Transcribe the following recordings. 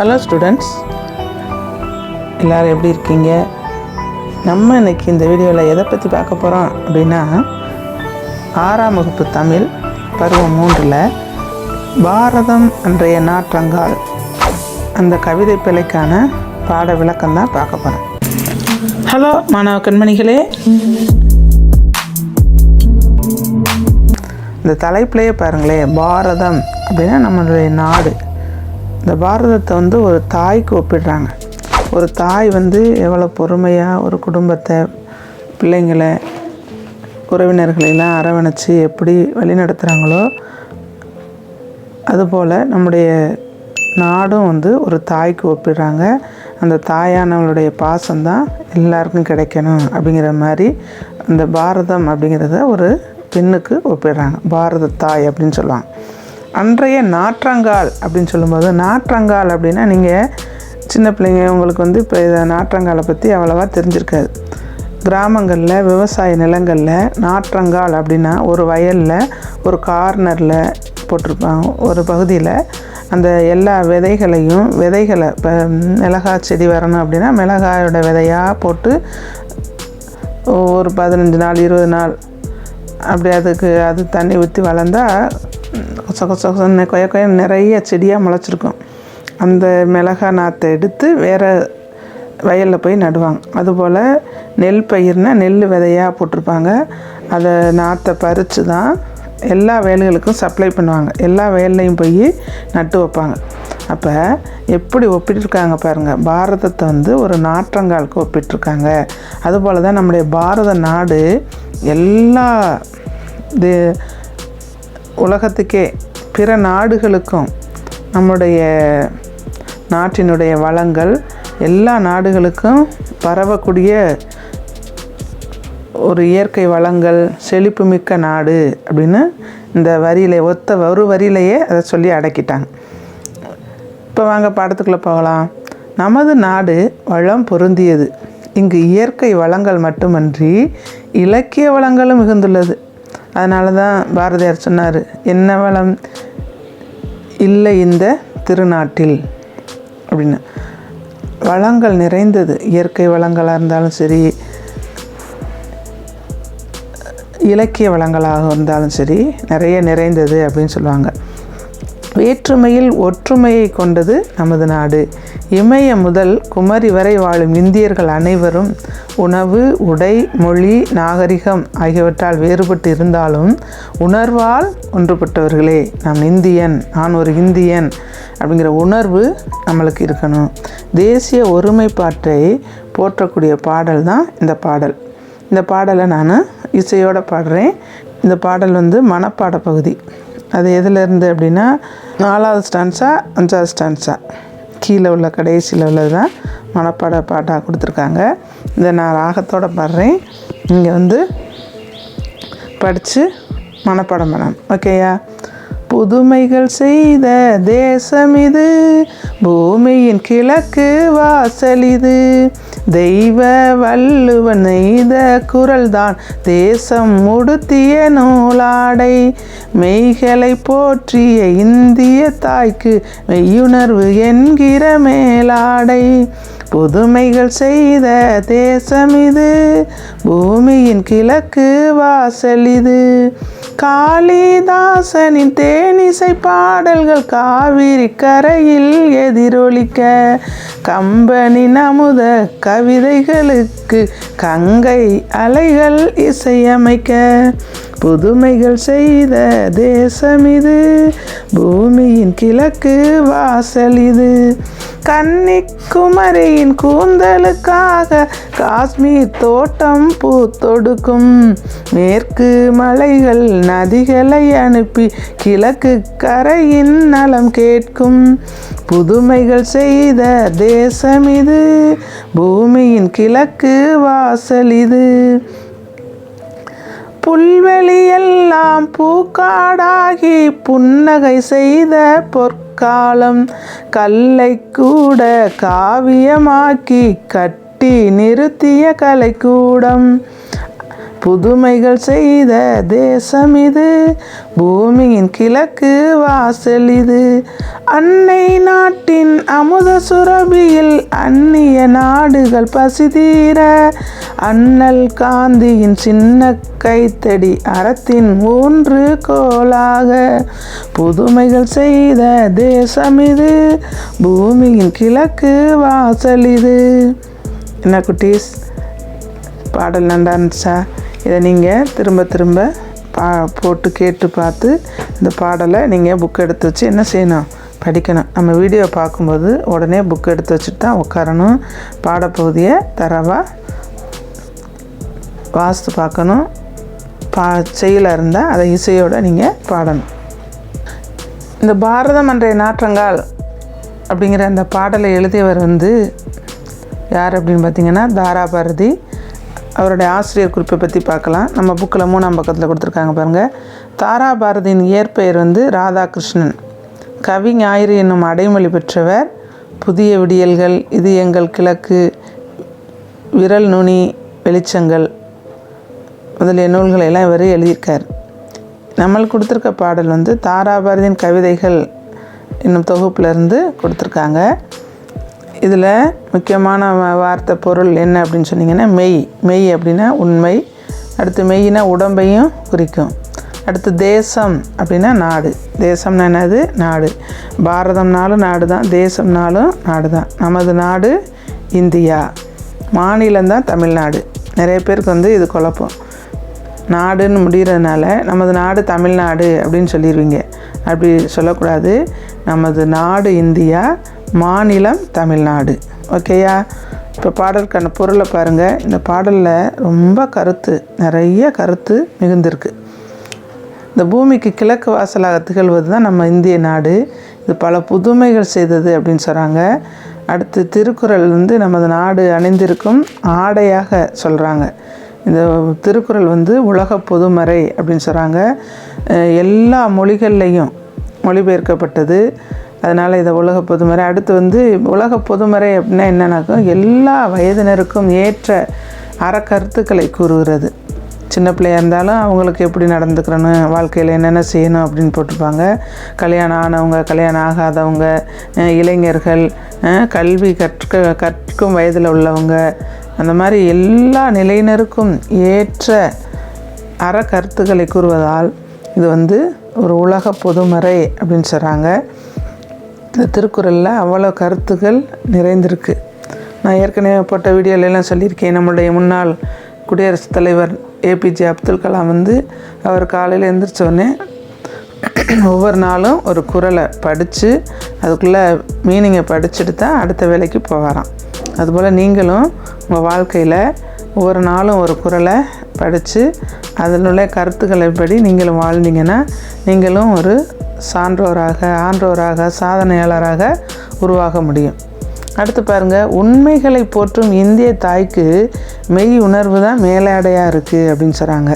Hello students எல்லோரும் எப்படி இருக்கீங்க? நம்ம இன்றைக்கி இந்த வீடியோவில் எதை பற்றி பார்க்க போகிறோம் அப்படின்னா ஆறாம் வகுப்பு தமிழ் பருவம் மூன்றில் பாரதம் அன்றைய நாற்றங்கால் அந்த கவிதை பிழைக்கான பாட விளக்கம் தான் பார்க்க போகிறேன் ஹலோ மாணவ கண்மணிகளே. இந்த தலைப்பிலேயே பாருங்களேன் பாரதம் அப்படின்னா நம்மளுடைய நாடு. இந்த பாரதத்தை வந்து ஒரு தாய்க்கு ஒப்பிடுறாங்க. ஒரு தாய் வந்து எவ்வளோ பொறுமையாக ஒரு குடும்பத்தை பிள்ளைங்களை உறவினர்களெல்லாம் அரவணைச்சு எப்படி வழிநடத்துகிறாங்களோ அதுபோல் நம்முடைய நாடும் வந்து ஒரு தாய்க்கு ஒப்பிடுறாங்க. அந்த தாயானவளுடைய பாசம்தான் எல்லாருக்கும் கிடைக்கணும் அப்படிங்கிற மாதிரி அந்த பாரதம் அப்படிங்கிறத ஒரு பெண்ணுக்கு ஒப்பிடுறாங்க. பாரத தாய் அப்படின்னு சொல்லுவாங்க. அன்றைய நாற்றங்கால் அப்படின்னு சொல்லும்போது நாற்றங்கால் அப்படின்னா நீங்கள் சின்ன பிள்ளைங்க உங்களுக்கு வந்து இப்போ இதை நாற்றங்காலை பற்றி அவ்வளோவா தெரிஞ்சிருக்காது. கிராமங்களில் விவசாய நிலங்களில் நாற்றங்கால் அப்படின்னா ஒரு வயலில் ஒரு கார்னரில் போட்டிருப்பாங்க. ஒரு பகுதியில் அந்த எல்லா விதைகளையும் விதைகளை இப்போ மிளகாய் செடி வரணும் அப்படின்னா மிளகாயோட விதையாக போட்டு ஒரு பதினஞ்சு நாள் இருபது நாள் அப்படி அதுக்கு அது தண்ணி ஊற்றி வளர்ந்தால் கொச கொச கொசன்னு கொய கொய நிறைய செடியாக முளைச்சிருக்கும். அந்த மிளகா நாற்றை எடுத்து வேறு வயலில் போய் நடுவாங்க. அதுபோல் நெல் பயிர்னால் நெல் விதையாக போட்டிருப்பாங்க. அதை நாற்றை பறித்து தான் எல்லா வயல்களுக்கும் சப்ளை பண்ணுவாங்க. எல்லா வயல்லையும் போய் நட்டு வைப்பாங்க. அப்போ எப்படி ஒப்பிட்டிருக்காங்க பாருங்கள் பாரதத்தை வந்து ஒரு நாற்றங்காலுக்கு ஒப்பிட்டிருக்காங்க. அதுபோல் தான் நம்முடைய பாரத நாடு எல்லா இது உலகத்துக்கே பிற நாடுகளுக்கும் நம்முடைய நாட்டினுடைய வளங்கள் எல்லா நாடுகளுக்கும் பரவக்கூடிய ஒரு இயற்கை வளங்கள் செழிப்புமிக்க நாடு அப்படின்னு இந்த வரியில் ஒத்த ஒரு வரியிலையே அதை சொல்லி அடக்கிட்டாங்க. இப்போ வாங்க பாடத்துக்குள்ளே போகலாம். நமது நாடு வளம் பொருந்தியது. இங்கு இயற்கை வளங்கள் மட்டுமன்றி இலக்கிய வளங்களும் மிகுந்துள்ளது. அதனால தான் பாரதியார் சொன்னார் என்ன வளம் இல்லை இந்த திருநாட்டில்? அப்படின்னு. வளங்கள் நிறைந்தது இயற்கை வளங்களாக இருந்தாலும் சரி இலக்கிய வளங்களாக இருந்தாலும் சரி நிறைய நிறைந்தது அப்படின்னு சொல்லுவாங்க. வேற்றுமையில் ஒற்றுமையை கொண்டது நமது நாடு. இமய முதல் குமரி வரை வாழும் இந்தியர்கள் அனைவரும் உணவு உடை மொழி நாகரிகம் ஆகியவற்றால் வேறுபட்டு இருந்தாலும் உணர்வால் ஒன்றுபட்டவர்களே நாம் இந்தியன் நான் ஒரு இந்தியன் அப்படிங்கிற உணர்வு நம்மளுக்கு இருக்கணும். தேசிய ஒருமைப்பாட்டை போற்றக்கூடிய பாடல் தான் இந்த பாடல். இந்த பாடலை நான் இசையோடு பாடுறேன். இந்த பாடல் வந்து மனப்பாட பகுதி. அது எதுலேருந்து அப்படின்னா நாலாவது ஸ்டான்ஸா அஞ்சாவது ஸ்டான்ஸா கீழே உள்ள கடைசியில் உள்ளது தான் மனப்பாட பாட்டாக கொடுத்துருக்காங்க. இதை நான் ராகத்தோடு பாடுறேன். இங்கே வந்து படித்து மனப்பாடம் பண்ணணும். ஓகேயா புதுமைகள் செய்த தேசம் இது. பூமியின் கிழக்கு வாசல் இது. தெய்வ வள்ளுவன் நெய்த குரல்தான். தேசம் உடுத்திய நூலாடை. மெய்களை போற்றிய இந்திய தாய்க்கு மெய்யுணர்வு என்கிற மேலாடை. புதுமைகள் செய்த தேசம் இது. பூமியின் கிழக்கு வாசல் இது. காளிதாசனின் தேனிசை பாடல்கள் காவிரி கரையில் எதிரொலிக்க. கம்பனின் அமுத கவிதைகளுக்கு கங்கை அலைகள் இசையமைக்க. புதுமைகள் செய்த தேசம் இது பூமியின் கிழக்கு வாசல் இது கன்னிக்குமரியின் கூந்தலுக்காக காஷ்மீர் தோட்டம் பூத்தொடுக்கும். மேற்கு மலைகள் நதிகளை அனுப்பி கிழக்கு கரையின் நலம் கேட்கும். புதுமைகள் செய்த தேசம் இது பூமியின் கிழக்கு வாசல் இது புல்வெளியெல்லாம் பூக்காடாகி புன்னகை செய்த பொற்காலம் கல்லை கூட காவியமாக்கி கட்டி நிறுத்திய கலைக்கூடம். புதுமைகள் செய்த தேசம் இது. பூமியின் கிழக்கு வாசல் இது. அன்னை நாட்டின் அமுத சுரபியில் அந்நிய நாடுகள் பசிதீர. அண்ணல் காந்தியின் சின்ன கைத்தடி அறத்தின் மூன்று கோலாக. புதுமைகள் செய்த தேசம் இது. பூமியின் கிழக்கு வாசல் இது. என்ன குட்டீஸ்? பாடல் நல்லா இருந்துச்சா இதை நீங்கள் திரும்ப திரும்ப பா போட்டு கேட்டு பார்த்து இந்த பாடலை நீங்கள் புக் எடுத்து வச்சு என்ன செய்யணும்? படிக்கணும். நம்ம வீடியோ பார்க்கும்போது உடனே புக் எடுத்து வச்சுட்டு தான் உட்காரணும். பாடப்பகுதியை தரவாக வாஸ்து பார்க்கணும். பா செயலாக இருந்தால் அதை இசையோடு நீங்கள் பாடணும். இந்த பாரதம் அன்றைய நாற்றங்கால் அப்படிங்கிற அந்த பாடலை எழுதியவர் வந்து யார் அப்படின்னு பார்த்தீங்கன்னா தாராபாரதி. அவருடைய ஆசிரியர் குறிப்பை பற்றி பார்க்கலாம். நம்ம புக்கில் மூணாம் பக்கத்தில் கொடுத்துருக்காங்க பாருங்கள் தாராபாரதியின் இயற்பெயர் வந்து ராதாகிருஷ்ணன். கவி ஞாயிறு என்னும் அடைமொழி பெற்றவர். புதிய விடியல்கள் இது எங்கள் கிழக்கு விரல் நுனி வெளிச்சங்கள் முதலிய நூல்களை எல்லாம் இவர் எழுதியிருக்கார். நம்மளுக்கு கொடுத்துருக்க பாடல் வந்து தாராபாரதியின் கவிதைகள் என்னும் தொகுப்பிலிருந்து கொடுத்துருக்காங்க. இதில் முக்கியமான வார்த்தை பொருள் என்ன அப்படின்னு சொன்னீங்கன்னா மெய். மெய் அப்படின்னா உண்மை. அடுத்து மெய்னா உடம்பையும் குறிக்கும். அடுத்து தேசம் அப்படின்னா நாடு. தேசம்னா என்னது? நாடு. பாரதம்னாலும் நாடு தான் தேசம்னாலும் நாடு தான் நமது நாடு இந்தியா. மாநிலம்தான் தமிழ்நாடு. நிறைய பேருக்கு வந்து இது குழப்பம். நாடுன்னு முடிகிறதுனால நமது நாடு தமிழ்நாடு அப்படின்னு சொல்லிடுவீங்க. அப்படி சொல்லக்கூடாது. நமது நாடு இந்தியா மாநிலம் தமிழ்நாடு. ஓகேயா இப்போ பாடலுக்கான பொருளை பாருங்கள் இந்த பாடலில் ரொம்ப கருத்து நிறைய கருத்து மிகுந்திருக்கு. இந்த பூமிக்கு கிழக்கு வாசலாக திகழ்வது தான் நம்ம இந்திய நாடு. இது பல புதுமைகள் செய்தது அப்படின்னு சொல்கிறாங்க அடுத்து திருக்குறள் வந்து நமது நாடு அணிந்திருக்கும் ஆடையாக சொல்கிறாங்க இந்த திருக்குறள் வந்து உலக பொதுமறை அப்படின்னு சொல்கிறாங்க எல்லா மொழிகள்லையும் மொழிபெயர்க்கப்பட்டது. அதனால் இதை உலக பொதுமறை அடுத்து வந்து உலக பொதுமறை அப்படின்னா என்னன்னாக்கும் எல்லா வயதினருக்கும் ஏற்ற அறக்கருத்துக்களை கூறுகிறது. சின்ன பிள்ளையா இருந்தாலும் அவங்களுக்கு எப்படி நடந்துக்கிறணும் வாழ்க்கையில் என்னென்ன செய்யணும் அப்படின்னு போட்டிருப்பாங்க. கல்யாணம் ஆனவங்க கல்யாணம் ஆகாதவங்க இளைஞர்கள் கல்வி கற்க கற்கும் வயதில் உள்ளவங்க அந்த மாதிரி எல்லா நிலையினருக்கும் ஏற்ற அறக்கருத்துக்களை கூறுவதால் இது வந்து ஒரு உலக பொதுமறை அப்படின்னு சொல்கிறாங்க இந்த திருக்குறளில் அவ்வளோ கருத்துக்கள் நிறைந்திருக்கு. நான் ஏற்கனவே போட்ட வீடியோலெல்லாம் சொல்லியிருக்கேன். நம்மளுடைய முன்னாள் குடியரசுத் தலைவர் ஏபிஜே அப்துல் கலாம் வந்து அவர் காலையில் எழுந்திரிச்சோடனே ஒவ்வொரு நாளும் ஒரு குறளை படித்து அதுக்குள்ளே மீனிங்கை படிச்சுட்டு தான் அடுத்த வேலைக்கு போவாராம். அதுபோல் நீங்களும் உங்கள் வாழ்க்கையில் ஒவ்வொரு நாளும் ஒரு குறளை படித்து அதில் உள்ள கருத்துக்களை படி நீங்களும் வாழ்ந்தீங்கன்னா நீங்களும் ஒரு சான்றோராக ஆன்றோராக சாதனையாளராக உருவாக முடியும். அடுத்து பாருங்கள் உண்மைகளை போற்றும் இந்திய தாய்க்கு மெய் உணர்வு தான் மேலாடையாக இருக்குது அப்படின்னு சொல்கிறாங்க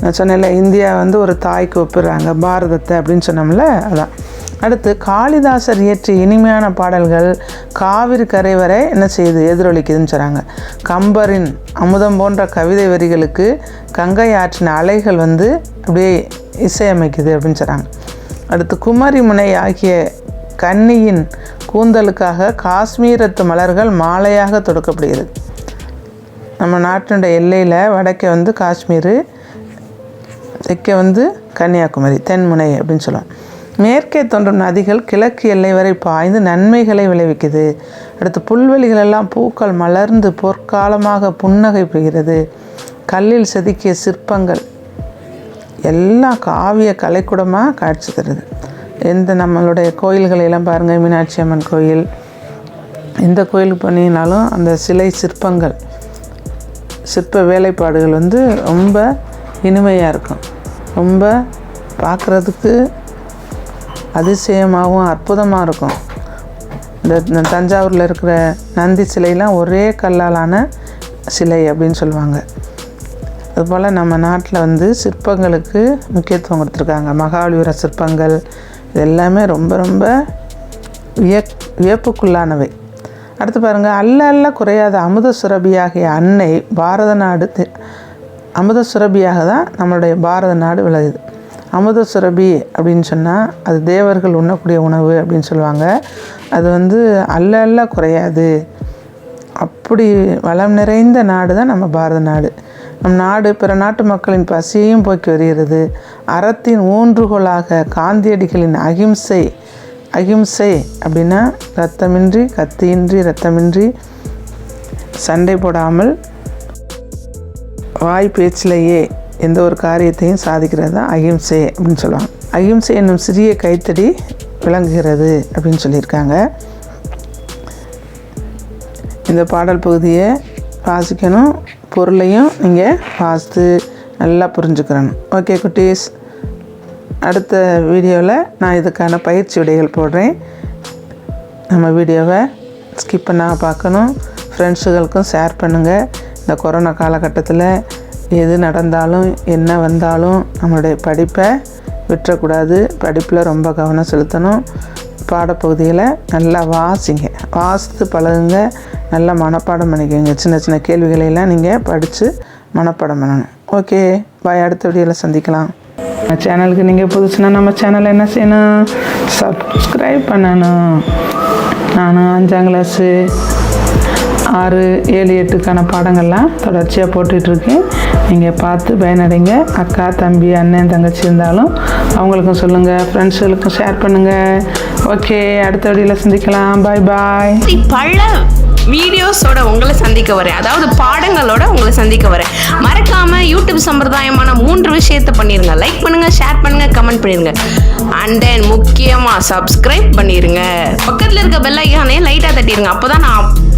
நான் சொன்னேன்ல இந்தியா வந்து ஒரு தாய்க்கு ஒப்பிடுறாங்க பாரதத்தை அப்படின்னு சொன்னோம்ல அதான். அடுத்து காளிதாசர் இயற்றிய இனிமையான பாடல்கள் காவிரி கரை வரை என்ன செய்யுது எதிரொலிக்குதுன்னு சொல்கிறாங்க கம்பரின் அமுதம் போன்ற கவிதை வரிகளுக்கு கங்கை ஆற்றின அலைகள் வந்து அப்படியே இசையமைக்குது அப்படின்னு சொல்கிறாங்க அடுத்து குமரி முனை ஆகிய கன்னியின் கூந்தலுக்காக காஷ்மீரத்து மலர்கள் மாலையாக தொடுக்கப்படுகிறது. நம்ம நாட்டினுடைய எல்லையில் வடக்கே வந்து காஷ்மீர் தெற்கே வந்து கன்னியாகுமரி தென்முனை அப்படின்னு சொல்லுவோம் மேற்கே தோன்றும் நதிகள் கிழக்கு எல்லை வரை பாய்ந்து நன்மைகளை விளைவிக்குது. அடுத்து புல்வெளிகளெல்லாம் பூக்கள் மலர்ந்து பொற்காலமாக புன்னகை பெறுகிறது கல்லில் செதுக்கிய சிற்பங்கள் எல்லாம் காவிய கலைக்கூடமாக காட்சி தருது. எந்த நம்மளுடைய கோயில்களையெல்லாம் பாருங்கள் மீனாட்சி அம்மன் கோயில். எந்த கோயிலுக்கு போனீங்கனாலும் அந்த சிலை சிற்பங்கள் சிற்ப வேலைப்பாடுகள் வந்து ரொம்ப இனிமையாக இருக்கும். ரொம்ப பார்க்குறதுக்கு அதிசயமாகவும் அற்புதமாக இருக்கும். இந்த தஞ்சாவூரில் இருக்கிற நந்தி சிலைலாம் ஒரே கல்லாலான சிலை அப்படின்னு சொல்லுவாங்க. அதுபோல் நம்ம நாட்டில் வந்து சிற்பங்களுக்கு முக்கியத்துவம் கொடுத்துருக்காங்க. மகாபலிபுர சிற்பங்கள் இது எல்லாமே ரொம்ப ரொம்ப வியக் வியப்புக்குள்ளானவை. அடுத்து பாருங்கள் அல்ல அல்ல குறையாத அமுத சுரபியாகிய அன்னை பாரத நாடு அமுத சுரபியாக தான் நம்மளுடைய பாரத நாடு விளையுது அமுத சுரபி அப்படின்னு சொன்னால் அது தேவர்கள் உண்ணக்கூடிய உணவு அப்படின்னு சொல்லுவாங்க. அது வந்து அல்ல அல்ல குறையாது. அப்படி வளம் நிறைந்த நாடு தான் நம்ம பாரத நாடு. நம் நாடு பிற நாட்டு மக்களின் பசியையும் போக்கி வருகிறது. அறத்தின் ஊன்றுகோலாக காந்தியடிகளின் அகிம்சை அகிம்சை அப்படின்னா ரத்தமின்றி கத்தியின்றி ரத்தமின்றி சண்டை போடாமல் வாய் பேச்சிலேயே எந்த ஒரு காரியத்தையும் சாதிக்கிறது தான் அகிம்சை அப்படின்னு சொல்லுவாங்க. அகிம்சை என்னும் சிறிய கைத்தடி விளங்குகிறது அப்படின்னு சொல்லியிருக்காங்க. இந்த பாடல் பகுதியை வாசிக்கணும். பொருளையும் நீங்கள் வாசித்து நல்லா புரிஞ்சுக்கிறணும் ஓகே குட்டீஸ் அடுத்த வீடியோவில் நான் இதுக்கான பயிற்சி விடைகள் போடுறேன். நம்ம வீடியோவை ஸ்கிப் பண்ணால் பார்க்கணும். ஃப்ரெண்ட்ஸுகளுக்கும் ஷேர் பண்ணுங்கள் இந்த கொரோனா காலகட்டத்தில் எது நடந்தாலும் என்ன வந்தாலும் நம்மளுடைய படிப்பை விட்டுறக்கூடாது. படிப்பில் ரொம்ப கவனம் செலுத்தணும். பாடப்பகுதியில் நல்லா வாசிங்க. வாசித்து பழகுங்க. நல்லா மனப்பாடம் பண்ணிக்கோங்க. சின்ன சின்ன கேள்விகளை எல்லாம் நீங்கள் படித்து மனப்பாடம் பண்ணணும். ஓகே பாய் அடுத்த வீடியோவில் சந்திக்கலாம். நம்ம சேனலுக்கு நீங்கள் புதுசுனா நம்ம சேனலை என்ன செய்யணும்? சப்ஸ்கிரைப் பண்ணணும். நானும் அஞ்சாம் கிளாஸு ஆறு ஏழு எட்டுக்கான பாடங்கள்லாம் தொடர்ச்சியாக போட்டுட்ருக்கேன் நீங்கள் பார்த்து பயனடைங்க. அக்கா தம்பி அண்ணன் தங்கச்சி இருந்தாலும் அவங்களுக்கும் சொல்லுங்கள் ஃப்ரெண்ட்ஸுகளுக்கும் ஷேர் பண்ணுங்கள் ஓகே அடுத்த வழியில் சந்திக்கலாம். பாய் பாய் பல வீடியோஸோட உங்களை சந்திக்க வரேன். அதாவது பாடங்களோட உங்களை சந்திக்க வரேன். மறக்காம யூடியூப் சம்பிரதாயமான மூன்று விஷயத்தை பண்ணிருங்க. லைக் பண்ணுங்க ஷேர் பண்ணுங்க கமெண்ட் பண்ணிருங்க. அண்ட் தென் முக்கியமா சப்ஸ்கிரைப் பண்ணிருங்க. பக்கத்துல இருக்க பெல் ஐக்கானே லைட்டா தட்டிடுங்க அப்பதான் நான்